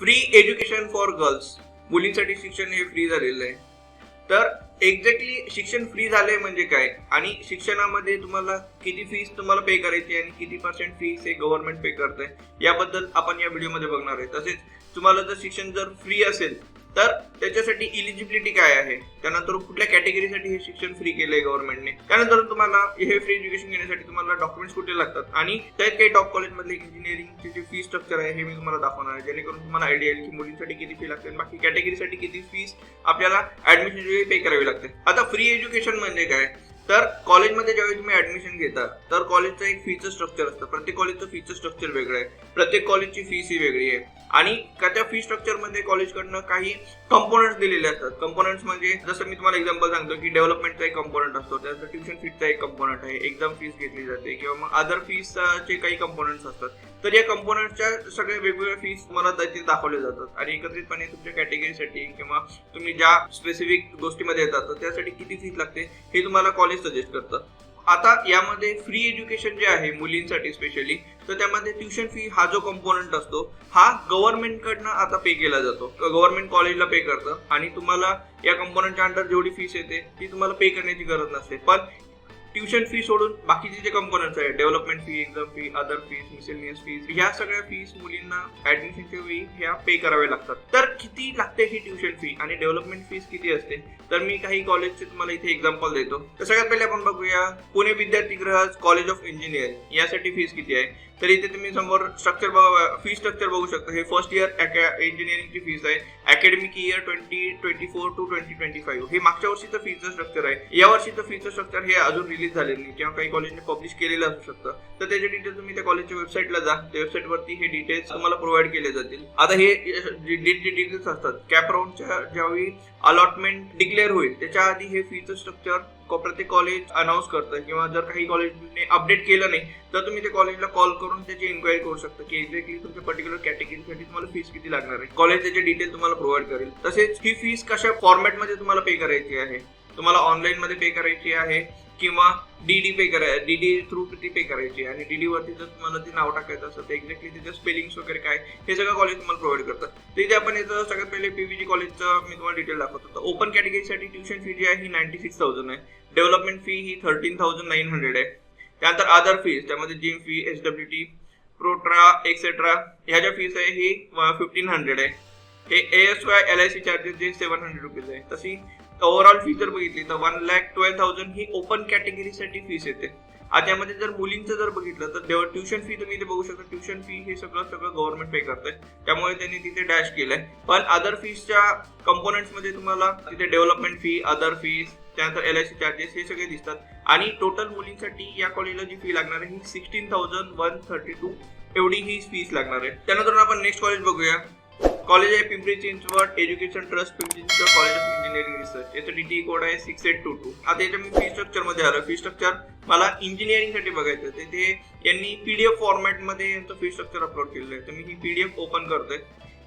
Free education for girls. मुलींसाठी शिक्षण हे फ्री झालेलं आहे. तर एक्झॅक्टली शिक्षण फ्री झालंय म्हणजे काय? आणि शिक्षणामध्ये तुम्हाला किती फीस तुम्हाला पे करायची आणि किती पर्सेंट फीस हे गव्हर्नमेंट पे करत आहे याबद्दल आपण या व्हिडिओमध्ये बघणार आहे. तसेच तुम्हाला जर शिक्षण जर फ्री असेल तर त्याच्यासाठी इलिजिबिलिटी काय आहे? त्यानंतर कुठल्या कॅटेगरीसाठी हे शिक्षण फ्री केलंय गव्हर्नमेंटने त्यानंतर तुम्हाला हे फ्री एज्युकेशन घेण्यासाठी तुम्हाला डॉक्युमेंट्स कुठे लागतात? आणि त्यात काही टॉप कॉलेजमधले इंजिनिअरिंगचे जे फी स्ट्रक्चर आहे हे मी तुम्हाला दाखवणार आहे. जेणेकरून तुम्हाला आयडिया येईल की मुलींसाठी किती फी लागते बाकी कॅटेगरीसाठी किती फीस आपल्याला ऍडमिशन पे करावी लागते. आता फ्री एज्युकेशन म्हणजे काय? तर कॉलेजमध्ये ज्यावेळी तुम्ही ऍडमिशन घेता तर कॉलेजचं एक फीचं स्ट्रक्चर असतं. प्रत्येक कॉलेजचं फीचं स्ट्रक्चर वेगळं आहे. प्रत्येक कॉलेजची फीस ही वेगळी आहे. आणि त्या फी स्ट्रक्चरमध्ये कॉलेजकडनं काही कंपोनंट्स दिलेले असतात. कंपोनंट्स म्हणजे जसं मी तुम्हाला एक्झाम्पल सांगतो की डेव्हलपमेंटचा एक कंपोनंट असतो. त्याचं ट्युशन फीचा एक कंपोनंट आहे. एक्झाम फीस घेतली जाते किंवा मग अदर फीसचे काही कंपोनंट्स असतात. तर या कंपोनंटच्या सगळ्या वेगवेगळ्या फीस मला त्याचे दाखवले जातात. आणि एकत्रितपणे तुमच्या कॅटेगरीसाठी किंवा तुम्ही ज्या स्पेसिफिक गोष्टीमध्ये येतात तर त्यासाठी किती फीस लागते हे तुम्हाला कॉलेज सजेस्ट करतात. आता यामध्ये फ्री एज्युकेशन जे आहे मुलींसाठी स्पेशली तर त्यामध्ये ट्युशन फी हा जो कंपोनंट असतो हा गव्हर्नमेंट कडनं आता पे केला जातो. गव्हर्नमेंट कॉलेजला पे करतं. आणि तुम्हाला या कंपोनंटच्या अंडर जेवढी फीस येते ती तुम्हाला पे करण्याची गरज नसते. पण ट्युशन फी सोडून बाकीचे जे कंपोनंट्स आहेत development fee exam fee other fees miscellaneous fees ह्या सगळ्या फीस मुलींना ऍडमिशनच्या वेळी ह्या पे कराव्या लागतात. तर किती लागते ही ट्युशन फी आणि डेव्हलपमेंट फीस किती असते? तर मी काही कॉलेजचे तुम्हाला इथे एक्झाम्पल देतो. तर सगळ्यात पहिले आपण बघूया Pune Vidyarthi Griha college of engineering यासाठी फीस किती आहे? तर इथे तुम्ही समोर स्ट्रक्चर फी स्ट्रक्चर बघू शकता. हे फर्स्ट इयर इंजिनिअरिंगची फीज आहे academic year twenty twenty four to twenty twenty five हे मागच्या वर्षीचं फीचं स्ट्रक्चर आहे. या वर्षीचं फीचं स्ट्रक्चर हे अजून रिलीज झालेलं नाही. किंवा काही कॉलेजने पब्लिश केलेलं असू शकतं. तर त्याचे डिटेल्स तुम्ही त्या कॉलेजच्या वेबसाईटला जा. त्या वेबसाईटवरती हे डिटेल्स तुम्हाला प्रोव्हाइड केले जातील. आता हे जे डिटेल्स असतात कॅप राऊंडच्या ज्यावेळी अलॉटमेंट डिक्लेअर होईल. त्याच्या आधी हे फीचं स्ट्रक्चर प्रत्येक कॉलेज अनाऊन्स करतं. किंवा जर काही कॉलेजने अपडेट केलं नाही तर तुम्ही त्या कॉलेजला कॉल करून त्याची इन्क्वायरी करू शकता की एक्झॅक्टली तुमच्या पर्टिक्युलर कॅटेगरीसाठी तुम्हाला फीस किती लागणार आहे. कॉलेज त्याचे डिटेल तुम्हाला प्रोव्हाइड करेल. तसेच ही फीस कशा फॉर्मॅटमध्ये तुम्हाला पे करायची आहे? तुम्हाला ऑनलाईनमध्ये पे करायची आहे? किंवा डीडी पे कराय डीडी थ्रू ती पे करायची आणि डीडी वरती जर तुम्हाला ते नाव टाकायचं असतं तर एक्झॅक्टली तिथे स्पेलिंग्स वगैरे काय हे सगळं कॉलेज तुम्हाला प्रोव्हाइड करतात. तिथे आपण याचं सगळ्यात पहिले पीव्हीजी कॉलेजचं मी तुम्हाला डिटेल दाखवतो. होतो ओपन कॅटेगरीसाठी ट्युशन फी जी आहे ही नाईन्टी सिक्स थाउजंड आहे. डेव्हलपमेंट फी ही थर्टीन थाउजंड नाईन हंड्रेड आहे. त्यानंतर अदर फीज त्यामध्ये gym fee S W T प्रोट्रा etcetera ह्या ज्या फीज आहे ही फिफ्टीन हंड्रेड आहे. हे A S Y L I C charges जे सेवन हंड्रेड रुपीज आहे. तशी ओव्हरऑल फी जर बघितली तर वन लॅक ट्वेल्व थाउजंड ही ओपन कॅटेगरीसाठी फीस येते. आता यामध्ये जर मुलींचं जर बघितलं तर ट्युशन फी तुम्ही इथे बघू शकता. ट्युशन फी हे सगळं सगळं गव्हर्नमेंट पे करतंय. त्यामुळे त्यांनी तिथे डॅश केलंय. पण अदर फीसच्या कंपोनंट्समध्ये तुम्हाला तिथे डेव्हलपमेंट फी अदर फीस त्यानंतर एल आय सी चार्जेस हे सगळे दिसतात. आणि टोटल मुलींसाठी या कॉलेजला जी फी लागणार आहे ही sixteen thousand one thirty two एवढी ही फीस लागणार आहे. त्यानंतर आपण नेक्स्ट कॉलेज बघूया. कॉलेज आहे Pimpri Chinchwad education trust Pimpri Chinchwad college of engineering research याचं डीटी कोड आहे सिक्स एट टू टू आता याच्या मी फी स्ट्रक्चरमध्ये आलं. फी स्ट्रक्चर मला इंजिनिअरिंगसाठी बघायचं आहे. ते यांनी पीडीएफ एफमध्ये यांचं फी स्ट्रक्चर अपलोड केलेलं आहे. तर मी ही पीडीएफ ओपन करतोय.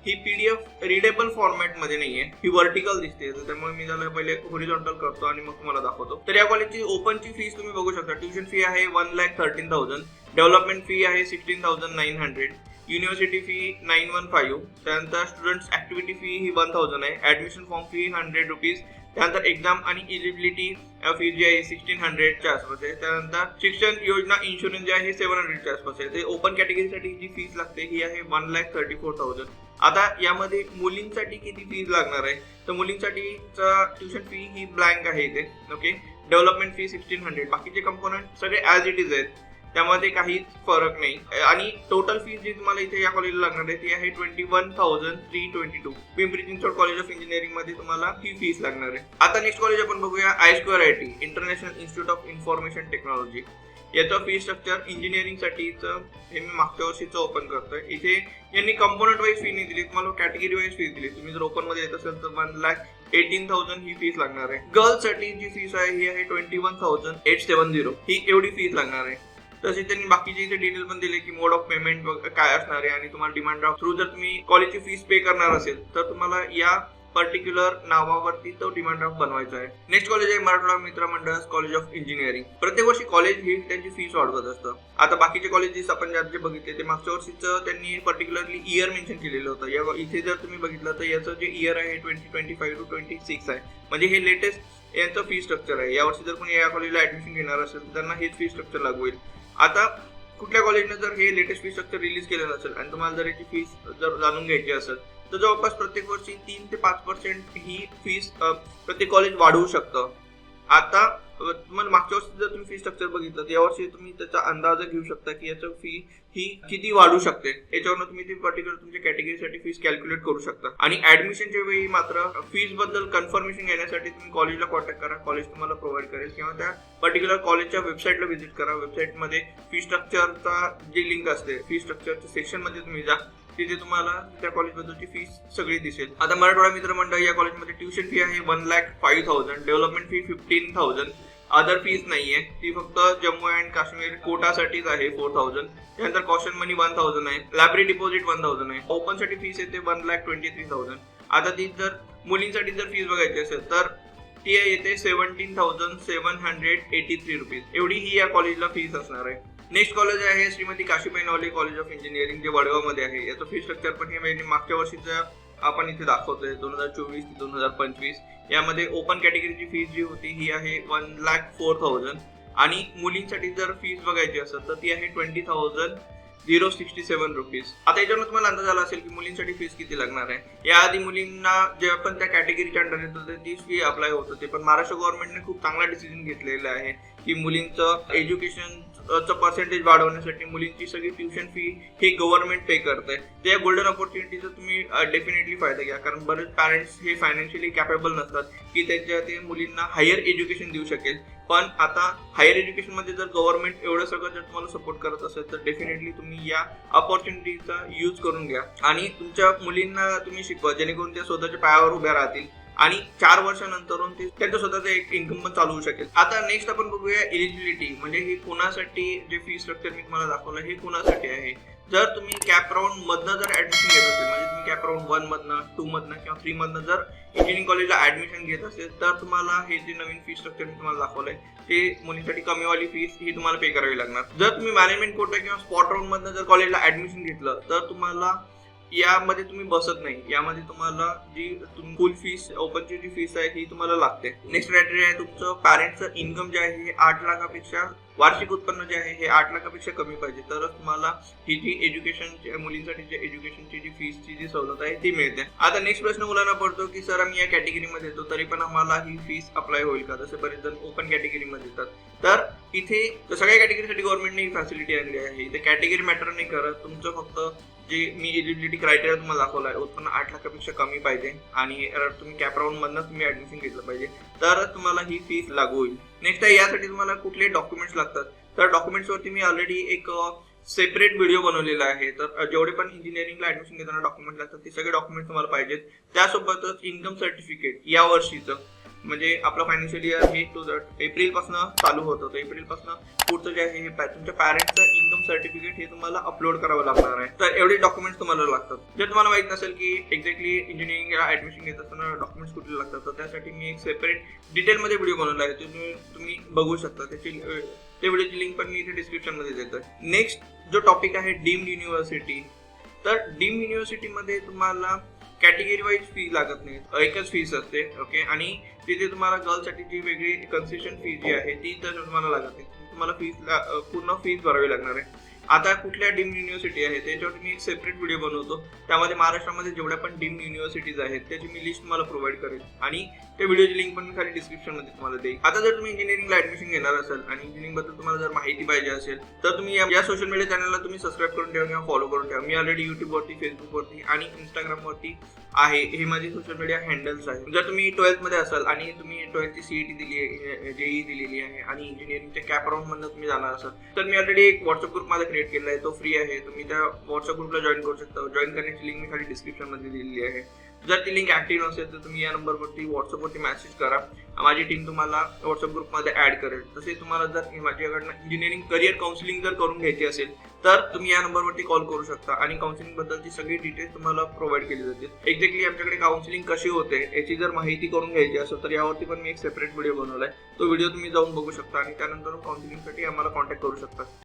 ही पीडीएफ रिडेबल फॉर्मॅटमध्ये मध्ये नाहीये. ही व्हर्टिकल दिसते. त्यामुळे मी त्याला पहिले होरिझॉन्टल करतो आणि मग तुम्हाला दाखवतो. तर या कॉलेजची ओपनची फीस तुम्ही बघू शकता. ट्युशन फी आहे one lakh thirteen thousand development fee आहे sixteen thousand nine hundred university fee nine one five त्यानंतर स्टुडंट्स ऍक्टिव्हिटी फी ही वन थाउजंड आहे. Admission form fee hundred rupees त्यानंतर एक्झाम आणि इलिजिबिलिटी फी जी आहे सिक्स्टीन हंड्रेडच्या आसपास आहे त्यानंतर शिक्षण योजना इन्शुरन्स जे आहे सेव्हन हंड्रेडच्या आसपास आहे ते ओपन कॅटेगरीसाठी जी फीस लागते ही आहे one lakh thirty four thousand आता यामध्ये मुलींसाठी किती फीज लागणार आहे? तर मुलींसाठीचा ट्युशन फी ही ब्लँक आहे इथे. Okay development fee sixteen hundred बाकीचे कंपोनंट सगळे ॲज इट इज आहेत. त्यामध्ये काहीच फरक नाही. आणि टोटल फीस जी तुम्हाला इथे या कॉलेजला लागणार आहे ती आहे twenty one thousand three twenty two Pimpri Chinchwad college of इंजिनिअरिंगमध्ये तुम्हाला ही फीस लागणार आहे. आता नेक्स्ट कॉलेज आपण बघूया I square I T international institute of information technology याचं फी स्ट्रक्चर इंजिनिअरिंगसाठीचं हे मी मागच्या वर्षीचं ओपन करतोय. इथे यांनी कंपोनंट वाईज फी नाही दिली तुम्हाला कॅटेगरी वाईज फीस दिली. तुम्ही जर ओपनमध्ये येत असेल तर वन लॅक एटीन थाउजंड ही फीस लागणार आहे. गर्ल्ससाठी जी फीस आहे ही आहे twenty one thousand eight seven zero ही एवढी फीस लागणार आहे. तसेच त्यांनी बाकीचे इथे डिटेल पण दिले की मोड ऑफ पेमेंट काय असणार आहे आणि तुम्हाला डिमांड ड्राफ्ट थ्रू जर तुम्ही कॉलेजची फीस पे करणार असेल तर तुम्हाला या पर्टिक्युलर नावावरती तो डिमांड ड्राफ्ट बनवायचा आहे. नेक्स्ट कॉलेज आहे मराठवाडा मित्र मंडळ कॉलेज ऑफ इंजिनिअरिंग प्रत्येक वर्षी कॉलेज ही त्यांची फीस वाढवत असतं. आता बाकीचे कॉलेजेस आपण ज्यात जे बघितले ते मागच्या वर्षीचं त्यांनी पर्टिक्युलरली इयर मेन्शन केलेलं होतं. या इथे जर तुम्ही बघितलं तर याचं जे इयर आहे twenty twenty five to twenty six आहे. म्हणजे हे लेटेस्ट यांचं फी स्ट्रक्चर आहे. यावर्षी जर कोणी या कॉलेजला ऍडमिशन घेणार असेल तर त्यांना हेच फी स्ट्रक्चर लागू होईल. आता कुठल्या कॉलेजने जर हे लेटेस्ट फी स्ट्रक्चर रिलीज केलं नसेल आणि तुम्हाला जर याची फीस जर जाणून घ्यायची असेल तर जवळपास प्रत्येक वर्षी तीन ते पाच पर्सेंट ही फीस प्रत्येक कॉलेज वाढवू शकतं. आता तुम्हाला मागच्या वर्षी जर तुम्ही फी स्ट्रक्चर बघितलं तर यावर्षी तुम्ही त्याचा अंदाज घेऊ शकता की याचं फी ही किती वाढू शकते. याच्यावर तुम्ही ती पर्टिक्युलर तुमच्या कॅटेगरीसाठी फीस कॅल्क्युलेट करू शकता. आणि ऍडमिशनच्या वेळी मात्र फीसबद्दल कन्फर्मेशन घेण्यासाठी तुम्ही कॉलेजला कॉन्टॅक्ट करा. कॉलेज तुम्हाला प्रोव्हाइड करेल. किंवा त्या पर्टिक्युलर कॉलेजच्या वेबसाईटला व्हिजिट करा. वेबसाईटमध्ये फी स्ट्रक्चरचा जी लिंक असते फी स्ट्रक्चरच्या सेक्शनमध्ये तुम्ही जा. तिथे तुम्हाला त्या कॉलेजबद्दलची फीस सगळी दिसेल. आता मराठवाडा मित्र मंडळ या कॉलेजमध्ये ट्युशन फी आहे one lakh five thousand development fee fifteen thousand. Other fees नाहीये. ती फक्त जम्मू अँड काश्मीर कोटासाठीच आहे फोर थाउजंड. त्यानंतर कॉशन मनी वन थाउजंड आहे. लायब्ररी डिपॉझिट वन थाउजंड आहे. ओपनसाठी फीस येते one lakh twenty three thousand. आता ती जर मुलींसाठी जर फीस बघायची असेल तर ती येते seventeen thousand seven hundred eighty three rupees. एवढी ही या कॉलेजला फीस असणार आहे. नेक्स्ट कॉलेज आहे Shrimati Kashibai Navale college of engineering जे वडगावमध्ये आहे. याचं फी स्ट्रक्चर पण हे म्हणजे मागच्या वर्षीचं आपण इथे दाखवतोय दोन हजार चोवीस ते दोन हजार पंचवीस. यामध्ये ओपन कॅटेगरीची फीस जी होती ही आहे वन लॅक फोर थाउजंड आणि मुलींसाठी जर फीस बघायची असेल तर ती आहे twenty thousand zero sixty seven rupees आता याच्यावर तुम्हाला अंदाज आला असेल की मुलींसाठी फीस किती लागणार आहे. याआधी मुलींना जे आपण त्या कॅटेगरीच्या अंडर येत होते तीच फी अप्लाय होत होते. पण महाराष्ट्र गव्हर्नमेंटने खूप चांगला डिसिजन घेतलेला आहे की मुलींचं एज्युकेशन च पर्सेंटेज वाढवण्यासाठी मुलींची सगळी ट्युशन फी हे गव्हर्नमेंट पे करतंय. त्या गोल्डन ऑपॉर्च्युनिटीचा तुम्ही डेफिनेटली फायदा घ्या. कारण बरेच पॅरेंट्स हे फायनान्शियली कॅपेबल नसतात की त्यांच्या ते मुलींना हायर एज्युकेशन देऊ शकेल. पण आता हायर एज्युकेशनमध्ये जर गव्हर्नमेंट एवढं सगळं जर तुम्हाला सपोर्ट करत असेल तर डेफिनेटली तुम्ही या ऑपॉर्च्युनिटीचा यूज करून घ्या. आणि तुमच्या मुलींना तुम्ही शिकवा जेणेकरून त्या स्वतःच्या पायावर उभ्या राहतील. आणि चार वर्षानंतरून ते त्यांचं स्वतःचं एक इन्कम पण चालू होऊ शकेल. आता नेक्स्ट आपण बघूया एलिजिबिलिटी म्हणजे हे कोणासाठी जे फी स्ट्रक्चर मी तुम्हाला दाखवलं हे कोणासाठी आहे? जर तुम्ही कॅप राऊंड मधनं जर ऍडमिशन घेत असेल म्हणजे तुम्ही कॅप राऊंड वन मधनं टू मधनं किंवा थ्री मधनं जर इंजिनिअरिंग कॉलेजला ऍडमिशन घेत असेल तर तुम्हाला हे जे नवीन फी स्ट्रक्चर मी तुम्हाला दाखवलंय ते मुलींसाठी कमीवाली फीस ही तुम्हाला पे करावी लागणार. जर तुम्ही मॅनेजमेंट कोटा किंवा स्पॉट राऊंड मधनं जर कॉलेजला ऍडमिशन घेतलं तर तुम्हाला यामध्ये तुम्ही बसत नाही. यामध्ये तुम्हाला जी फुल फीस ओपनची जी फीस आहे ही तुम्हाला लागते. नेक्स्ट क्रायटेरिया आहे तुमचं पॅरेंटचं इन्कम जे आहे हे आठ लाखापेक्षा वार्षिक उत्पन्न जे आहे हे आठ लाखापेक्षा कमी पाहिजे. तरच तुम्हाला ही जी एज्युकेशन मुलींसाठी जे एज्युकेशनची जी फीसची जी सवलत आहे ती मिळते. आता नेक्स्ट प्रश्न मुलांना पडतो की सर आम्ही या कॅटेगरीमध्ये येतो तरी पण आम्हाला ही फीस अप्लाय होईल का? जसे बरेच जण ओपन कॅटेगरीमध्ये येतात. तर इथे सगळ्या कॅटेगरीसाठी गव्हर्नमेंटने ही फॅसिलिटी आणली आहे. इथे कॅटेगरी मॅटर नाही करत. तुमचं फक्त जे मी एलिजिबिलिटी क्रायटेरिया तुम्हाला दाखवला आहे उत्पन्न आठ लाखापेक्षा कमी पाहिजे आणि तुम्ही कॅप राऊंड मधनं तुम्ही ऍडमिशन घेतलं पाहिजे. तर तुम्हाला ही फीस लागू होईल. नेक्स्ट आहे यासाठी तुम्हाला कुठले डॉक्युमेंट्स लागतात तर डॉक्युमेंट्स वरती मी ऑलरेडी एक सेपरेट व्हिडिओ बनवलेला आहे. तर जेवढे पण इंजिनिअरिंगला ऍडमिशन घेताना डॉक्युमेंट लागतात ते सगळे डॉक्युमेंट तुम्हाला पाहिजेत. त्यासोबतच इन्कम सर्टिफिकेट या वर्षीचं. म्हणजे आपलं फायनान्शियल इयर हे टू एप्रिलपासून चालू होतं. तर एप्रिलपासून पुढचं जे आहे हे तुमच्या पॅरेंट्सचं इन्कम सर्टिफिकेट हे तुम्हाला अपलोड करावं लागणार आहे. तर एवढे डॉक्युमेंट्स तुम्हाला लागतात. जर तुम्हाला माहीत नसेल की एक्झॅक्टली इंजिनिअरिंगला ऍडमिशन घेत असताना डॉक्युमेंट्स कुठले लागतात तर त्यासाठी मी एक सेपरेट डिटेलमध्ये व्हिडिओ बनवला आहे. तुम्ही तुम्ही बघू शकता. त्याची त्या व्हिडिओची लिंक पण मी इथे डिस्क्रिप्शनमध्ये देतोय. नेक्स्ट जो टॉपिक आहे डीम्ड युनिव्हर्सिटी तर डीम युनिव्हर्सिटीमध्ये तुम्हाला कॅटेगरी वाईज फी लागत नाही एकच फीस असते ओके आणि तिथे तुम्हाला गर्ल्ससाठी जी वेगळी कन्सेशन फी जी आहे ती तर तुम्हाला लागत नाही. तुम्हाला फीस पूर्ण फीस भरावी लागणार आहे. आता कुठल्या डीम युनिव्हर्सिटी आहे त्याच्यावर मी एक सेपरेट व्हिडिओ बनवतो. त्यामध्ये महाराष्ट्रामध्ये जेवढ्या पण डीम युनिव्हर्सिटीज आहेत त्याची मी लिस्ट तुम्हाला प्रोव्हाइड करेल. आणि त्या व्हिडिओची लिंक पण मी खाली डिस्क्रिप्शनमध्ये तुम्हाला देईल. आता जर तुम्ही इंजिनिअरिंगला ऍडमिशन घेणार असाल आणि इंजिनिअरिंगबद्दल तुम्हाला जर माहिती पाहिजे असेल तर तुम्ही या- सोशल मीडिया चॅनलला तुम्ही सबस्क्राईब करून ठेवा किंवा फॉलो करून ठेवा. मी ऑलरेडी युट्यूबवरती फेसबुकवरती आणि इंस्टाग्रामवरती आहे. हे माझे सोशल मीडिया हँडल्स आहेत. जर तुम्ही ट्वेल्थमध्ये असाल आणि तुम्ही ट्वेल्थची सीईटी दिली आहे जेई दिलेली आहे आणि इंजिनिअरिंगच्या कॅप राऊंड तुम्ही जाणार असाल तर मी ऑलरेडी एक व्हॉट्सअप ग्रुप माझा क्रिएट केला आहे तो फ्री आहे. तुम्ही त्या व्हॉट्सअप ग्रुपला जॉईन करू शकता. जॉईन करण्याची लिंक मी खाली डिस्क्रिप्शनमध्ये दिलेली आहे. जर ती लिंक ऍक्टिव्ह नसेल तर तुम्ही या नंबरवरती व्हॉट्सअपवरती मेसेज करा. माझी टीम तुम्हाला व्हॉट्सअप ग्रुपमध्ये ऍड करेल. तसे तुम्हाला जर माझ्याकडनं इंजिनिअरिंग करिअर काउन्सिलिंग जर करून घ्यायची असेल तर तुम्ही या नंबरवरती कॉल करू शकता. आणि काउन्सिलिंग बद्दलची सगळी डिटेल्स तुम्हाला प्रोव्हाइड केली जातील. एक्झॅक्टली आमच्याकडे काउन्सिलिंग कशी होते याची जर माहिती करून घ्यायची असेल तर यावरती पण मी एक सेपरेट व्हिडिओ बनवला आहे तो व्हिडिओ तुम्ही जाऊन बघू शकता आणि त्यानंतर काउन्सिलिंगसाठी आम्हाला कॉन्टॅक्ट करू शकता.